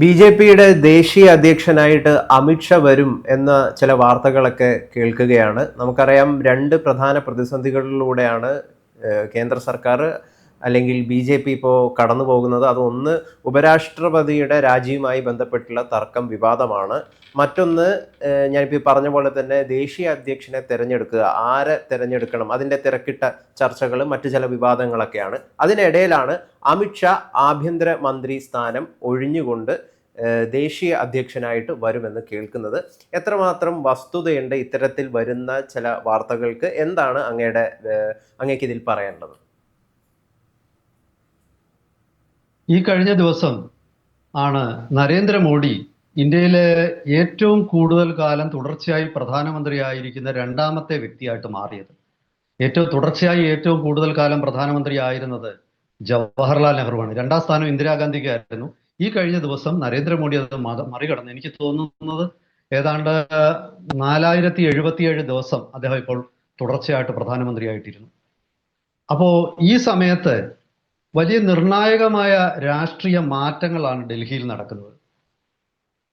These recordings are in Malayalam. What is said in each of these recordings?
ബി ജെ പിയുടെ ദേശീയ അധ്യക്ഷനായിട്ട് അമിത്ഷാ വരും എന്ന ചില വാർത്തകളൊക്കെ കേൾക്കുകയാണ്. നമുക്കറിയാം രണ്ട് പ്രധാന പ്രതിസന്ധികളിലൂടെയാണ് കേന്ദ്ര സർക്കാർ അല്ലെങ്കിൽ ബി ജെ പി ഇപ്പോൾ കടന്നു പോകുന്നത് അതൊന്ന് ഉപരാഷ്ട്രപതിയുടെ രാജിയുമായി ബന്ധപ്പെട്ടുള്ള തർക്കം വിവാദമാണ്. മറ്റൊന്ന് ഞാനിപ്പോൾ പറഞ്ഞ പോലെ തന്നെ ദേശീയ അധ്യക്ഷനെ തിരഞ്ഞെടുക്കുക. ആരെ തിരഞ്ഞെടുക്കണം? അതിന്റെ തിരക്കിട്ട ചർച്ചകളും മറ്റു ചില വിവാദങ്ങളൊക്കെയാണ്. അതിനിടയിലാണ് അമിത്ഷാ ആഭ്യന്തര മന്ത്രി സ്ഥാനം ഒഴിഞ്ഞുകൊണ്ട് ദേശീയ അധ്യക്ഷനായിട്ട് വരുമെന്ന് കേൾക്കുന്നത്. എത്രമാത്രം വസ്തുതയുണ്ട് ഇത്തരത്തിൽ വരുന്ന ചില വാർത്തകൾക്ക്? എന്താണ് അങ്ങയുടെ അങ്ങേക്കിതിൽ പറയേണ്ടത്? ഈ കഴിഞ്ഞ ദിവസം ആണ് നരേന്ദ്രമോദി ഇന്ത്യയിലെ ഏറ്റവും കൂടുതൽ കാലം തുടർച്ചയായി പ്രധാനമന്ത്രിയായിരിക്കുന്ന രണ്ടാമത്തെ വ്യക്തിയായിട്ട് മാറിയത്. ഏറ്റവും തുടർച്ചയായി ഏറ്റവും കൂടുതൽ കാലം പ്രധാനമന്ത്രി ആയിരുന്നത് ജവഹർലാൽ നെഹ്റുവാണ്. രണ്ടാം സ്ഥാനം ഇന്ദിരാഗാന്ധിക്ക് ആയിരുന്നു. ഈ കഴിഞ്ഞ ദിവസം നരേന്ദ്രമോദി അത് മറികടന്നു. എനിക്ക് തോന്നുന്നത് ഏതാണ്ട് നാലായിരത്തി എഴുപത്തിയേഴ് ദിവസം അദ്ദേഹം ഇപ്പോൾ തുടർച്ചയായിട്ട് പ്രധാനമന്ത്രിയായിട്ടിരുന്നു. അപ്പോ ഈ സമയത്ത് വലിയ നിർണായകമായ രാഷ്ട്രീയ മാറ്റങ്ങളാണ് ഡൽഹിയിൽ നടക്കുന്നത്.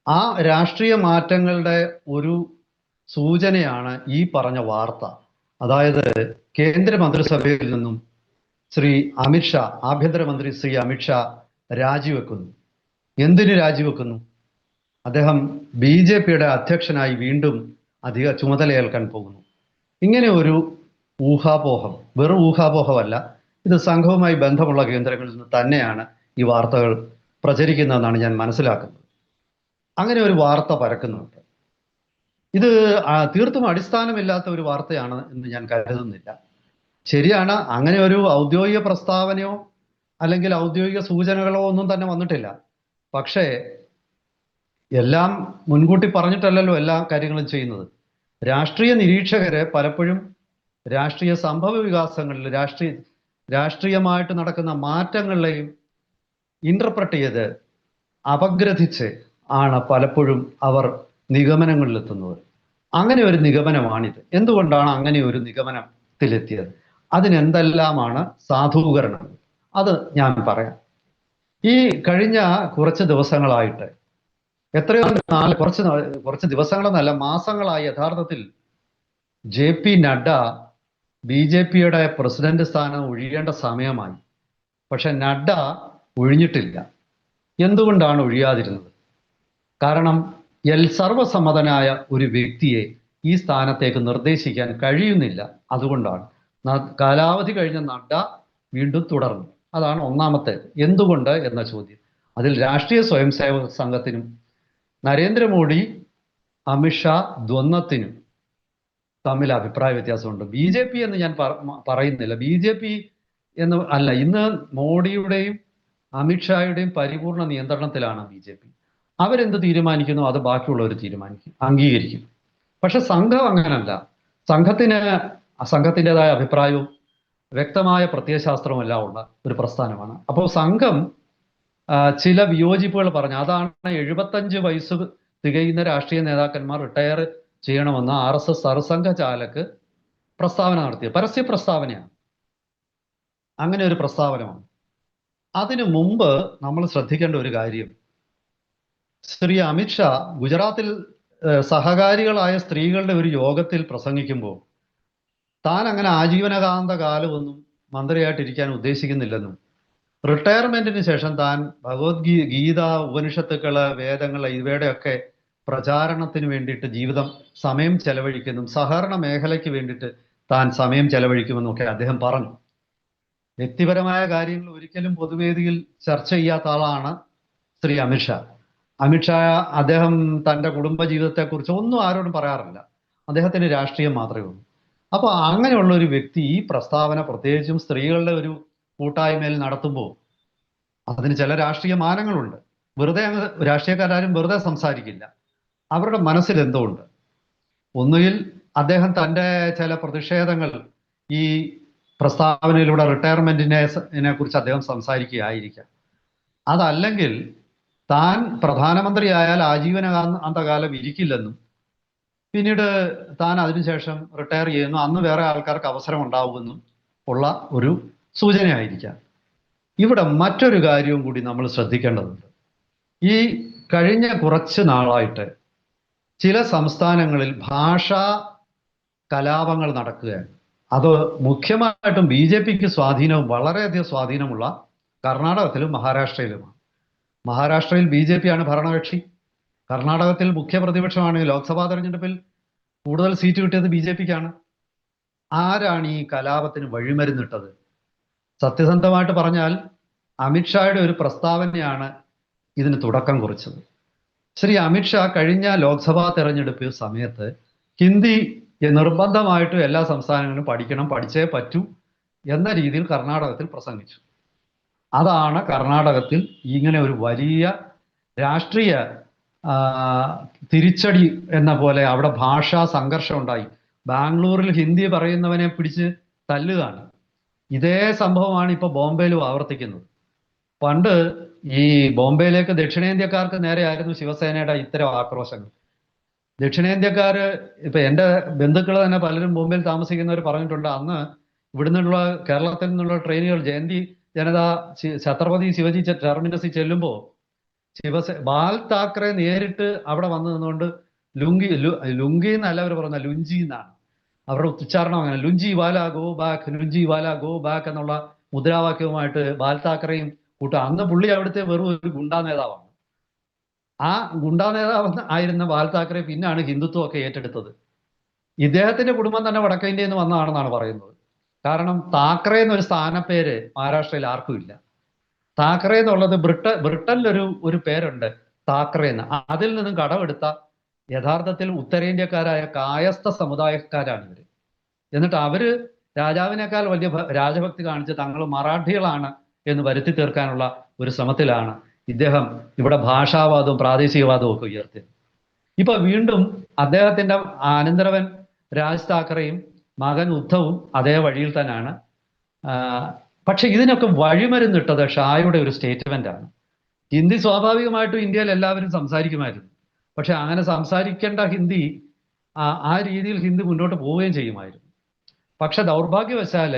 ആ രാഷ്ട്രീയ മാറ്റങ്ങളുടെ ഒരു സൂചനയാണ് ഈ പറഞ്ഞ വാർത്ത. അതായത് കേന്ദ്ര മന്ത്രിസഭയിൽ നിന്നും ശ്രീ അമിത്ഷാ ആഭ്യന്തരമന്ത്രി ശ്രീ അമിത്ഷാ രാജിവെക്കുന്നു. എന്തിന് രാജിവെക്കുന്നു? അദ്ദേഹം ബി ജെ പിയുടെ അധ്യക്ഷനായി വീണ്ടും അധിക ചുമതലയേൽക്കാൻ പോകുന്നു. ഇങ്ങനെ ഒരു ഊഹാപോഹം വെറും ഊഹാപോഹമല്ല. ഇത് സംഘവുമായി ബന്ധമുള്ള കേന്ദ്രങ്ങളിൽ നിന്ന് തന്നെയാണ് ഈ വാർത്തകൾ പ്രചരിക്കുന്നതെന്നാണ് ഞാൻ മനസ്സിലാക്കുന്നത്. അങ്ങനെ ഒരു വാർത്ത പരക്കുന്നുണ്ട്. ഇത് തീർത്തും അടിസ്ഥാനമില്ലാത്ത ഒരു വാർത്തയാണ് എന്ന് ഞാൻ കരുതുന്നില്ല. ശരിയാണ് അങ്ങനെ ഒരു ഔദ്യോഗിക പ്രസ്താവനയോ അല്ലെങ്കിൽ ഔദ്യോഗിക സൂചനകളോ ഒന്നും തന്നെ വന്നിട്ടില്ല. പക്ഷേ എല്ലാം മുൻകൂട്ടി പറഞ്ഞിട്ടല്ലല്ലോ എല്ലാ കാര്യങ്ങളും ചെയ്യുന്നത്. രാഷ്ട്രീയ നിരീക്ഷകരെ പലപ്പോഴും രാഷ്ട്രീയ സംഭവ വികാസങ്ങളിൽ രാഷ്ട്രീയ രാഷ്ട്രീയമായിട്ട് നടക്കുന്ന മാറ്റങ്ങളെയും ഇന്റർപ്രറ്റ് ചെയ്ത് അപഗ്രഥിച്ച് ആണ് പലപ്പോഴും അവർ നിഗമനങ്ങളിലെത്തുന്നത്. അങ്ങനെ ഒരു നിഗമനമാണിത്. എന്തുകൊണ്ടാണ് അങ്ങനെ ഒരു നിഗമനത്തിലെത്തിയത്? അതിനെന്തെല്ലാമാണ് സാധൂകരണം? അത് ഞാൻ പറയാം. ഈ കഴിഞ്ഞ കുറച്ച് ദിവസങ്ങളായിട്ട് എത്രയോ നാല് കുറച്ച് കുറച്ച് ദിവസങ്ങളെന്നല്ല മാസങ്ങളായി യഥാർത്ഥത്തിൽ J P Nadda B J പിയുടെ പ്രസിഡന്റ് സ്ഥാനം ഒഴിയേണ്ട സമയമായി. പക്ഷെ നഡ്ഡ ഒഴിഞ്ഞിട്ടില്ല. എന്തുകൊണ്ടാണ് ഒഴിയാതിരുന്നത്? കാരണം എൽ സർവസമ്മതനായ ഒരു വ്യക്തിയെ ഈ സ്ഥാനത്തേക്ക് നിർദ്ദേശിക്കാൻ കഴിയുന്നില്ല. അതുകൊണ്ടാണ്. കാലാവധി കഴിഞ്ഞ നഡ്ഡ വീണ്ടും തുടർന്നു. അതാണ് ഒന്നാമത്തെ എന്തുകൊണ്ട് എന്ന ചോദ്യം. അതിൽ രാഷ്ട്രീയ സ്വയം സേവക സംഘത്തിനും നരേന്ദ്രമോദി അമിത്ഷാ ദ്വന്ദ്വത്തിനും തമ്മിൽ അഭിപ്രായ വ്യത്യാസമുണ്ട് ബി ജെ പി എന്ന് ഞാൻ പറയുന്നില്ല. ബി ജെ പി എന്ന് അല്ല ഇന്ന് മോഡിയുടെയും അമിത്ഷായുടെയും പരിപൂർണ നിയന്ത്രണത്തിലാണ് ബി ജെ പി. അവരെന്ത് തീരുമാനിക്കുന്നു? അത് ബാക്കിയുള്ളവർ തീരുമാനിക്കും അംഗീകരിക്കും. പക്ഷെ സംഘം അങ്ങനല്ല. സംഘത്തിന് സംഘത്തിന്റെതായ അഭിപ്രായവും വ്യക്തമായ പ്രത്യയശാസ്ത്രവും എല്ലാം ഉള്ള ഒരു പ്രസ്ഥാനമാണ്. അപ്പോൾ സംഘം ചില വിയോജിപ്പുകൾ പറഞ്ഞു അതാണ് എഴുപത്തഞ്ച് വയസ്സ് തികയുന്ന രാഷ്ട്രീയ നേതാക്കന്മാർ റിട്ടയർ ചെയ്യണമെന്ന് ആർ എസ് എസ് സർസംഘ ചാലക്ക് പ്രസ്താവന നടത്തിയത്. പരസ്യ പ്രസ്താവനയാണ്. അങ്ങനെ ഒരു പ്രസ്താവനമാണ്. അതിനു മുമ്പ് നമ്മൾ ശ്രദ്ധിക്കേണ്ട ഒരു കാര്യം. ശ്രീ അമിത്ഷാ ഗുജറാത്തിൽ സഹകാരികളായ സ്ത്രീകളുടെ ഒരു യോഗത്തിൽ പ്രസംഗിക്കുമ്പോൾ താൻ അങ്ങനെ ആജീവനകാന്ത കാലമൊന്നും മന്ത്രിയായിട്ടിരിക്കാൻ ഉദ്ദേശിക്കുന്നില്ലെന്നും റിട്ടയർമെന്റിന് ശേഷം താൻ ഭഗവത്ഗീ ഗീത ഉപനിഷത്തുക്കൾ വേദങ്ങൾ ഇവയുടെയൊക്കെ പ്രചാരണത്തിന് വേണ്ടിയിട്ട് ജീവിതം സമയം ചെലവഴിക്കുന്നു. സഹകരണ മേഖലയ്ക്ക് വേണ്ടിയിട്ട് താൻ സമയം ചെലവഴിക്കുമെന്നൊക്കെ അദ്ദേഹം പറഞ്ഞു. വ്യക്തിപരമായ കാര്യങ്ങൾ ഒരിക്കലും പൊതുവേദിയിൽ ചർച്ച ചെയ്യാത്ത ആളാണ് ശ്രീ അമിത്ഷാ അമിത്ഷാ അദ്ദേഹം തന്റെ കുടുംബ ജീവിതത്തെക്കുറിച്ച് ഒന്നും ആരോടും പറയാറില്ല. അദ്ദേഹത്തിന് രാഷ്ട്രീയം മാത്രമേ ഉള്ളൂ. അപ്പോൾ അങ്ങനെയുള്ള ഒരു വ്യക്തി ഈ പ്രസ്താവന പ്രത്യേകിച്ചും സ്ത്രീകളുടെ ഒരു കൂട്ടായ്മയിൽ നടത്തുമ്പോൾ അതിന് ചില രാഷ്ട്രീയ മാനങ്ങളുണ്ട്. വെറുതെ അങ്ങ് രാഷ്ട്രീയക്കാരും വെറുതെ സംസാരിക്കില്ല. അവരുടെ മനസ്സിൽ എന്തോ ഉണ്ട് ഒന്നുകിൽ അദ്ദേഹം തന്റെ ചില പ്രതിഷേധങ്ങൾ ഈ പ്രസ്താവനയിലൂടെ റിട്ടയർമെന്റിനെ കുറിച്ച് അദ്ദേഹം സംസാരിക്കുകയായിരിക്കാം. അതല്ലെങ്കിൽ താൻ പ്രധാനമന്ത്രിയായാൽ ആജീവനാന്തകാലം ഇരിക്കില്ലെന്നും പിന്നീട് താൻ അതിനുശേഷം റിട്ടയർ ചെയ്യുന്നു. അന്ന് വേറെ ആൾക്കാർക്ക് അവസരം ഉണ്ടാവുമെന്നും ഉള്ള ഒരു സൂചനയായിരിക്കാം. ഇവിടെ മറ്റൊരു കാര്യവും കൂടി നമ്മൾ ശ്രദ്ധിക്കേണ്ടതുണ്ട്. ഈ കഴിഞ്ഞ കുറച്ച് നാളായിട്ട് ചില സംസ്ഥാനങ്ങളിൽ ഭാഷാ കലാപങ്ങൾ നടക്കുകയാണ്. അത് മുഖ്യമായിട്ടും ബി ജെ പിക്ക് സ്വാധീനവും വളരെയധികം സ്വാധീനമുള്ള കർണാടകത്തിലും മഹാരാഷ്ട്രയിലുമാണ്. മഹാരാഷ്ട്രയിൽ ബി ജെ പിയാണ് ഭരണകക്ഷി. കർണാടകത്തിൽ മുഖ്യ പ്രതിപക്ഷമാണ് ലോക്സഭാ തെരഞ്ഞെടുപ്പിൽ. കൂടുതൽ സീറ്റ് കിട്ടിയത് ബി ജെ പിക്കാണ്. ആരാണ് ഈ കലാപത്തിന് വഴിമരുന്നിട്ടത്? സത്യസന്ധമായിട്ട് പറഞ്ഞാൽ അമിത്ഷായുടെ ഒരു പ്രസ്താവനയാണ് ഇതിന് തുടക്കം കുറിച്ചത്. ശ്രീ അമിത്ഷാ കഴിഞ്ഞ ലോക്സഭാ തെരഞ്ഞെടുപ്പ് സമയത്ത് ഹിന്ദി നിർബന്ധമായിട്ടും എല്ലാ സംസ്ഥാനങ്ങളിലും പഠിക്കണം പഠിച്ചേ പറ്റൂ എന്ന രീതിയിൽ കർണാടകത്തിൽ പ്രസംഗിച്ചു. അതാണ് കർണാടകത്തിൽ ഇങ്ങനെ ഒരു വലിയ രാഷ്ട്രീയ തിരിച്ചടി എന്ന പോലെ അവിടെ ഭാഷാ സംഘർഷം ഉണ്ടായി. ബാംഗ്ലൂരിൽ ഹിന്ദി പറയുന്നവനെ പിടിച്ച് തല്ലുകയാണ്. ഇതേ സംഭവമാണ് ഇപ്പോൾ ബോംബെയിലും ആവർത്തിക്കുന്നത്. പണ്ട് ഈ ബോംബെയിലേക്ക് ദക്ഷിണേന്ത്യക്കാർക്ക് നേരെയായിരുന്നു ശിവസേനയുടെ ഇത്തരം ആക്രോശങ്ങൾ. ദക്ഷിണേന്ത്യക്കാർ ഇപ്പൊ എന്റെ ബന്ധുക്കൾ തന്നെ പലരും ബോംബെയിൽ താമസിക്കുന്നവർ പറഞ്ഞിട്ടുണ്ട് അന്ന് ഇവിടുന്നുള്ള കേരളത്തിൽ നിന്നുള്ള ട്രെയിനുകൾ ജയന്തി ജനത ഛത്രപതി ശിവജി ടെർമിനസിൽ ചെല്ലുമ്പോൾ ശിവസേ ബാൽ താക്കറെ നേരിട്ട് അവിടെ വന്നു നിന്നുകൊണ്ട് ലുങ്കി ലുങ്കി എന്നല്ല അവർ പറഞ്ഞ ലുഞ്ചി എന്നാണ്. അവരുടെ ഉച്ചാരണം അങ്ങനെ lungiwala go back lungiwala go back എന്നുള്ള മുദ്രാവാക്യവുമായിട്ട് ബാൽ താക്കറെയും കൂട്ടം. അന്ന് പുള്ളി അവിടുത്തെ വെറും ഒരു ഗുണ്ടാ നേതാവാണ്. ആ ഗുണ്ടാ നേതാവ് ആയിരുന്ന ബാൽ താക്കറെ പിന്നാണ് ഹിന്ദുത്വം ഒക്കെ ഏറ്റെടുത്തത്. ഇദ്ദേഹത്തിന്റെ കുടുംബം തന്നെ വടക്കേ ഇന്ത്യയിൽ നിന്ന് വന്നതാണെന്നാണ് പറയുന്നത്. കാരണം താക്കറെ എന്നൊരു സ്ഥാനപ്പേര് മഹാരാഷ്ട്രയിൽ ആർക്കും ഇല്ല. താക്കറെ എന്നുള്ളത് ബ്രിട്ട ബ്രിട്ടനിലൊരു ഒരു പേരുണ്ട് താക്കറെ എന്ന്. അതിൽ നിന്നും കടമെടുത്ത യഥാർത്ഥത്തിൽ ഉത്തരേന്ത്യക്കാരായ കായസ്ഥ സമുദായക്കാരാണ് ഇവർ. എന്നിട്ട് അവർ രാജാവിനേക്കാൾ വലിയ രാജഭക്തി കാണിച്ച് തങ്ങൾ മറാഠികളാണ് എന്ന് വരുത്തി തീർക്കാനുള്ള ഒരു ശ്രമത്തിലാണ് ഇദ്ദേഹം ഇവിടെ ഭാഷാവാദവും പ്രാദേശികവാദവും ഒക്കെ ഉയർത്തിയത് ഇപ്പൊ വീണ്ടും അദ്ദേഹത്തിന്റെ ആനന്ദരവൻ രാജ് താക്കറെയും മകൻ ഉദ്ധവും അതേ വഴിയിൽ തന്നെയാണ്. പക്ഷെ ഇതിനൊക്കെ വഴിമരുന്നിട്ടത് ഷായുടെ ഒരു സ്റ്റേറ്റ്മെന്റ് ആണ്. ഹിന്ദി സ്വാഭാവികമായിട്ടും ഇന്ത്യയിൽ എല്ലാവരും സംസാരിക്കുമായിരുന്നു. പക്ഷെ അങ്ങനെ സംസാരിക്കേണ്ട ഹിന്ദി ആ രീതിയിൽ ഹിന്ദി മുന്നോട്ട് പോവുകയും ചെയ്യുമായിരുന്നു. പക്ഷെ ദൗർഭാഗ്യവശാൽ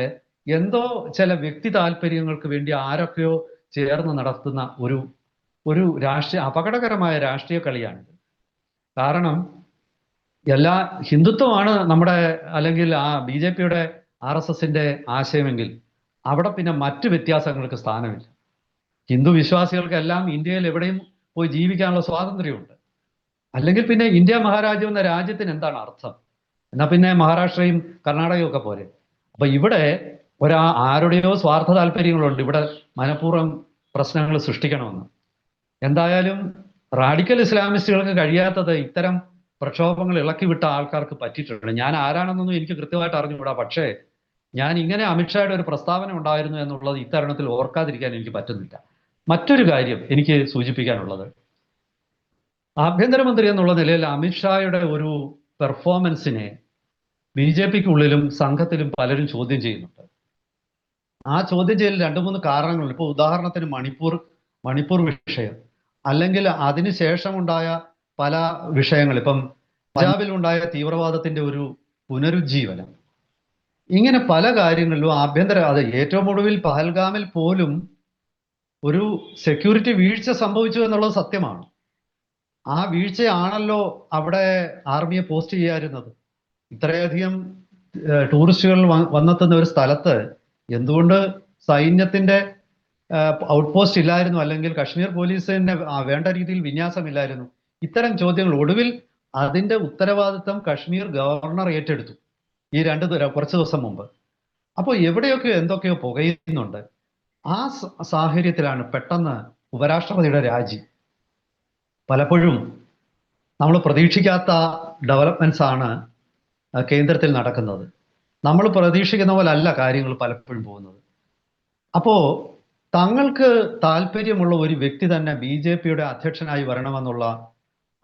എന്തോ ചില വ്യക്തി താല്പര്യങ്ങൾക്ക് വേണ്ടി ആരൊക്കെയോ ചേർന്ന് നടത്തുന്ന ഒരു ഒരു രാഷ്ട്രീയ അപകടകരമായ രാഷ്ട്രീയ കളിയാണിത്. കാരണം എല്ലാ ഹിന്ദുത്വമാണ് നമ്മുടെ അല്ലെങ്കിൽ ആ ബി ജെ പിയുടെ ആർ എസ് എസിന്റെ ആശയമെങ്കിൽ അവിടെ പിന്നെ മറ്റു വ്യത്യാസങ്ങൾക്ക് സ്ഥാനമില്ല. ഹിന്ദു വിശ്വാസികൾക്കെല്ലാം ഇന്ത്യയിൽ എവിടെയും പോയി ജീവിക്കാനുള്ള സ്വാതന്ത്ര്യമുണ്ട്. അല്ലെങ്കിൽ പിന്നെ ഇന്ത്യ മഹാരാജ്യം എന്ന രാജ്യത്തിന് എന്താണ് അർത്ഥം? എന്നാ പിന്നെ മഹാരാഷ്ട്രയും കർണാടകയും ഒക്കെ പോലെ അപ്പൊ ഇവിടെ ഒരാ ആരുടെയോ സ്വാർത്ഥ താല്പര്യങ്ങളുണ്ട്. ഇവിടെ മനഃപൂർവം പ്രശ്നങ്ങൾ സൃഷ്ടിക്കണമെന്ന്. എന്തായാലും റാഡിക്കൽ ഇസ്ലാമിസ്റ്റുകൾക്ക് കഴിയാത്തത് ഇത്തരം പ്രക്ഷോഭങ്ങൾ ഇളക്കി വിട്ട ആൾക്കാർക്ക് പറ്റിയിട്ടുണ്ട്. ഞാൻ ആരാണെന്നൊന്നും എനിക്ക് കൃത്യമായിട്ട് അറിഞ്ഞുകൂടാ. പക്ഷേ ഞാൻ ഇങ്ങനെ അമിത്ഷായുടെ ഒരു പ്രസ്താവന ഉണ്ടായിരുന്നു എന്നുള്ളത് ഇത്തരണത്തിൽ ഓർക്കാതിരിക്കാൻ എനിക്ക് പറ്റുന്നില്ല. മറ്റൊരു കാര്യം എനിക്ക് സൂചിപ്പിക്കാനുള്ളത്. ആഭ്യന്തരമന്ത്രി എന്നുള്ള നിലയിൽ അമിത്ഷായുടെ ഒരു പെർഫോമൻസിനെ ബി ജെ പിക്കുള്ളിലും സംഘത്തിലും പലരും ചോദ്യം ചെയ്യുന്നുണ്ട്. ആ ചോദ്യം ചെയ്യൽ രണ്ടു മൂന്ന് കാരണങ്ങളുണ്ട്. ഇപ്പൊ ഉദാഹരണത്തിന് മണിപ്പൂർ മണിപ്പൂർ വിഷയം. അല്ലെങ്കിൽ അതിനുശേഷമുണ്ടായ പല വിഷയങ്ങൾ. ഇപ്പം പഞ്ചാബിൽ ഉണ്ടായ തീവ്രവാദത്തിന്റെ ഒരു പുനരുജ്ജീവനം. ഇങ്ങനെ പല കാര്യങ്ങളിലും ആഭ്യന്തര അത് ഏറ്റവും ഒടുവിൽ പഹൽഗാമിൽ പോലും ഒരു സെക്യൂരിറ്റി വീഴ്ച സംഭവിച്ചു എന്നുള്ളത് സത്യമാണ്. ആ വീഴ്ചയാണല്ലോ അവിടെ ആർമിയെ പോസ്റ്റ് ചെയ്യാതിരുന്നത്. ഇത്രയധികം ടൂറിസ്റ്റുകൾ വന്നെത്തുന്ന ഒരു സ്ഥലത്ത് എന്തുകൊണ്ട് സൈന്യത്തിന്റെ ഔട്ട് പോസ്റ്റ് ഇല്ലായിരുന്നു? അല്ലെങ്കിൽ കശ്മീർ പോലീസിന് വേണ്ട രീതിയിൽ വിന്യാസമില്ലായിരുന്നു ഇത്തരം ചോദ്യങ്ങൾ ഒടുവിൽ അതിന്റെ ഉത്തരവാദിത്തം കശ്മീർ ഗവർണർ ഏറ്റെടുത്തു. ഈ രണ്ട് കുറച്ച് ദിവസം മുമ്പ്. അപ്പോൾ എവിടെയൊക്കെയോ എന്തൊക്കെയോ പുകയുന്നുണ്ട്. ആ സാഹചര്യത്തിലാണ് പെട്ടെന്ന് ഉപരാഷ്ട്രപതിയുടെ രാജി. പലപ്പോഴും നമ്മൾ പ്രതീക്ഷിക്കാത്ത ഡെവലപ്മെന്റ്സ് ആണ് കേന്ദ്രത്തിൽ നടക്കുന്നത്. നമ്മൾ പ്രതീക്ഷിക്കുന്ന പോലെ അല്ല കാര്യങ്ങൾ പലപ്പോഴും പോകുന്നത്. അപ്പോ തങ്ങൾക്ക് താല്പര്യമുള്ള ഒരു വ്യക്തി തന്നെ ബി ജെ പിയുടെ അധ്യക്ഷനായി വരണമെന്നുള്ള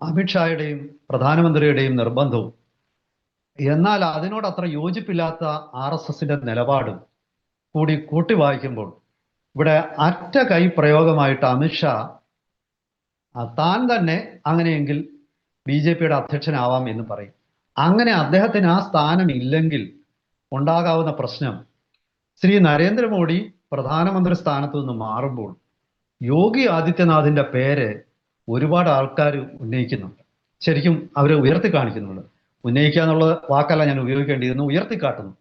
അമിത്ഷായുടെയും പ്രധാനമന്ത്രിയുടെയും നിർബന്ധവും. എന്നാൽ അതിനോട് അത്ര യോജിപ്പില്ലാത്ത ആർ എസ് എസിന്റെ നിലപാടും കൂടി കൂട്ടി വായിക്കുമ്പോൾ ഇവിടെ അറ്റ കൈ പ്രയോഗമായിട്ട് അമിത്ഷാ താൻ തന്നെ അങ്ങനെയെങ്കിൽ ബി ജെ പിയുടെ അധ്യക്ഷനാവാം എന്ന് പറയും. അങ്ങനെ അദ്ദേഹത്തിന് ആ സ്ഥാനം ഇല്ലെങ്കിൽ ഉണ്ടാകാവുന്ന പ്രശ്നം ശ്രീ നരേന്ദ്രമോദി പ്രധാനമന്ത്രി സ്ഥാനത്തു നിന്ന് മാറുമ്പോൾ യോഗി ആദിത്യനാഥിന്റെ പേര് ഒരുപാട് ആൾക്കാർ ഉന്നയിക്കുന്നുണ്ട്. ശരിക്കും അവരെ ഉയർത്തി കാണിക്കുന്നുണ്ട്. ഉന്നയിക്കുക എന്നുള്ള വാക്കല്ല ഞാൻ ഉപയോഗിക്കേണ്ടിയിരുന്നു ഉയർത്തിക്കാട്ടുന്നു.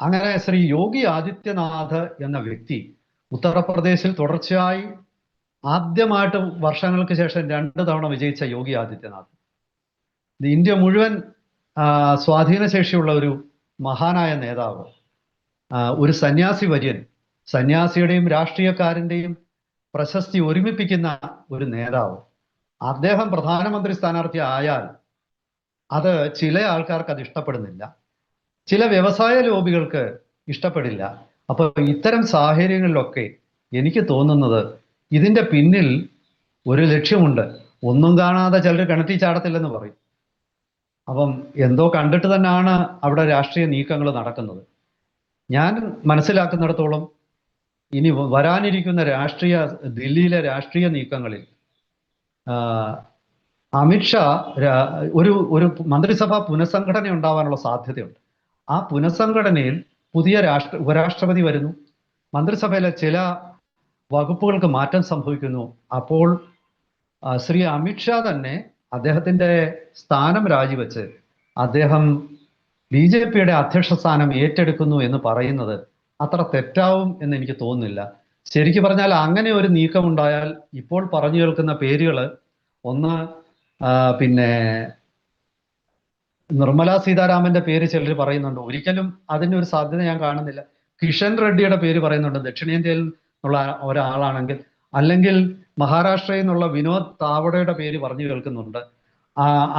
അങ്ങനെ ശ്രീ യോഗി ആദിത്യനാഥ് എന്ന വ്യക്തി ഉത്തർപ്രദേശിൽ തുടർച്ചയായി ആദ്യമായിട്ട് വർഷങ്ങൾക്ക് ശേഷം രണ്ട് തവണ വിജയിച്ച യോഗി ആദിത്യനാഥ്. ഇന്ത്യ മുഴുവൻ സ്വാധീന ശേഷിയുള്ള ഒരു മഹാനായ നേതാവ് ഒരു സന്യാസി വര്യൻ സന്യാസിയുടെയും രാഷ്ട്രീയക്കാരന്റെയും പ്രശസ്തി ഒരുമിപ്പിക്കുന്ന ഒരു നേതാവ്. അദ്ദേഹം പ്രധാനമന്ത്രി സ്ഥാനാർത്ഥി ആയാൽ അത് ചില ആൾക്കാർക്ക് അത് ഇഷ്ടപ്പെടുന്നില്ല. ചില വ്യവസായ ലോബികൾക്ക് ഇഷ്ടപ്പെടില്ല. അപ്പോൾ ഇത്തരം സാഹചര്യങ്ങളിലൊക്കെ എനിക്ക് തോന്നുന്നത് ഇതിന്റെ പിന്നിൽ ഒരു ലക്ഷ്യമുണ്ട്. ഒന്നും കാണാതെ ചിലർ കിണറ്റി ചാടത്തില്ലെന്ന് പറയും. അപ്പം എന്തോ കണ്ടിട്ട് തന്നെയാണ് അവിടെ രാഷ്ട്രീയ നീക്കങ്ങൾ നടക്കുന്നത്. ഞാൻ മനസ്സിലാക്കുന്നിടത്തോളം ഇനി വരാനിരിക്കുന്ന രാഷ്ട്രീയ ദില്ലിയിലെ രാഷ്ട്രീയ നീക്കങ്ങളിൽ അമിത്ഷാ ഒരു ഒരു മന്ത്രിസഭാ പുനഃസംഘടന ഉണ്ടാവാനുള്ള സാധ്യതയുണ്ട്. ആ പുനഃസംഘടനയിൽ പുതിയ രാഷ്ട്ര ഉപരാഷ്ട്രപതി വരുന്നു. മന്ത്രിസഭയിലെ ചില വകുപ്പുകൾക്ക് മാറ്റം സംഭവിക്കുന്നു. അപ്പോൾ ശ്രീ അമിത്ഷാ തന്നെ അദ്ദേഹത്തിന്റെ സ്ഥാനം രാജിവെച്ച് അദ്ദേഹം ബി ജെ പിയുടെ അധ്യക്ഷ സ്ഥാനം ഏറ്റെടുക്കുന്നു എന്ന് പറയുന്നത് അത്ര തെറ്റാവും എന്ന് എനിക്ക് തോന്നുന്നില്ല. ശരിക്കു പറഞ്ഞാൽ അങ്ങനെ ഒരു നീക്കം ഉണ്ടായാൽ ഇപ്പോൾ പറഞ്ഞു കേൾക്കുന്ന പേരുകൾ ഒന്ന് പിന്നെ നിർമ്മല സീതാരാമന്റെ പേര് ചിലർ പറയുന്നുണ്ട്. ഒരിക്കലും അതിന്റെ ഒരു സാധ്യത ഞാൻ കാണുന്നില്ല. കിഷൻ റെഡ്ഡിയുടെ പേര് പറയുന്നുണ്ട് ദക്ഷിണേന്ത്യയിൽ ഉള്ള ഒരാളാണെങ്കിൽ. അല്ലെങ്കിൽ മഹാരാഷ്ട്രയിൽ നിന്നുള്ള വിനോദ് താവഡയുടെ പേര് പറഞ്ഞു കേൾക്കുന്നുണ്ട്.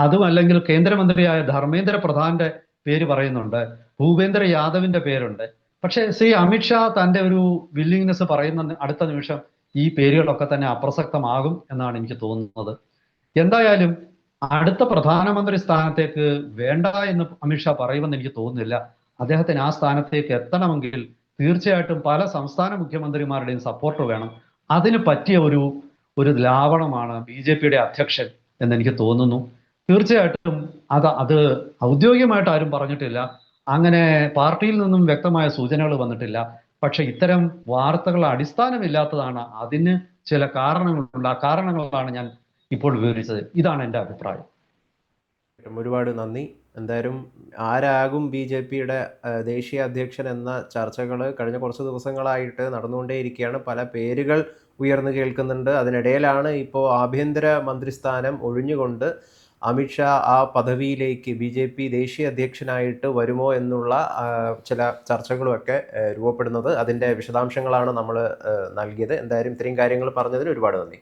അതും അല്ലെങ്കിൽ കേന്ദ്രമന്ത്രിയായ ധർമ്മേന്ദ്ര പ്രധാന്റെ പേര് പറയുന്നുണ്ട്. ഭൂപേന്ദ്ര യാദവിന്റെ പേരുണ്ട്. പക്ഷേ ശ്രീ അമിത്ഷാ തന്റെ ഒരു വില്ലിങ്നെസ് പറയുന്ന അടുത്ത നിമിഷം ഈ പേരുകളൊക്കെ തന്നെ അപ്രസക്തമാകും എന്നാണ് എനിക്ക് തോന്നുന്നത്. എന്തായാലും അടുത്ത പ്രധാനമന്ത്രി സ്ഥാനത്തേക്ക് വേണ്ട എന്ന് അമിത്ഷാ പറയുമെന്ന് എനിക്ക് തോന്നുന്നില്ല. അദ്ദേഹത്തിന് ആ സ്ഥാനത്തേക്ക് എത്തണമെങ്കിൽ തീർച്ചയായിട്ടും പല സംസ്ഥാന മുഖ്യമന്ത്രിമാരുടെയും സപ്പോർട്ട് വേണം. അതിന് പറ്റിയ ഒരു ഒരു ലാവണമാണ് ബി ജെ പിയുടെ അധ്യക്ഷൻ എന്നെനിക്ക് തോന്നുന്നു. തീർച്ചയായിട്ടും അത് അത് ഔദ്യോഗികമായിട്ട് ആരും പറഞ്ഞിട്ടില്ല. അങ്ങനെ പാർട്ടിയിൽ നിന്നും വ്യക്തമായ സൂചനകൾ വന്നിട്ടില്ല. പക്ഷെ ഇത്തരം വാർത്തകൾ അടിസ്ഥാനമില്ലാത്തതാണ്. അതിന് ചില കാരണങ്ങളുണ്ട്. ആ കാരണങ്ങളാണ് ഞാൻ ഇപ്പോൾ വിവരിച്ചത്. ഇതാണ് എന്റെ അഭിപ്രായം. ഒരുപാട് നന്ദി. എന്തായാലും ആരാകും ബി ജെ പിയുടെ ദേശീയ അധ്യക്ഷൻ എന്ന ചർച്ചകൾ കഴിഞ്ഞ കുറച്ച് ദിവസങ്ങളായിട്ട് നടന്നുകൊണ്ടേയിരിക്കുകയാണ്. പല പേരുകൾ ഉയർന്നു കേൾക്കുന്നുണ്ട്. അതിനിടയിലാണ് ഇപ്പോൾ ആഭ്യന്തര മന്ത്രിസ്ഥാനം ഒഴിഞ്ഞുകൊണ്ട് അമിത്ഷാ ആ പദവിയിലേക്ക് ബി ജെ പി ദേശീയ അധ്യക്ഷനായിട്ട് വരുമോ എന്നുള്ള ചില ചർച്ചകളുമൊക്കെ രൂപപ്പെടുന്നത്. അതിന്റെ വിശദാംശങ്ങളാണ് നമ്മൾ നൽകിയത്. എന്തായാലും ഇത്രയും കാര്യങ്ങൾ പറഞ്ഞതിന് ഒരുപാട് നന്ദി.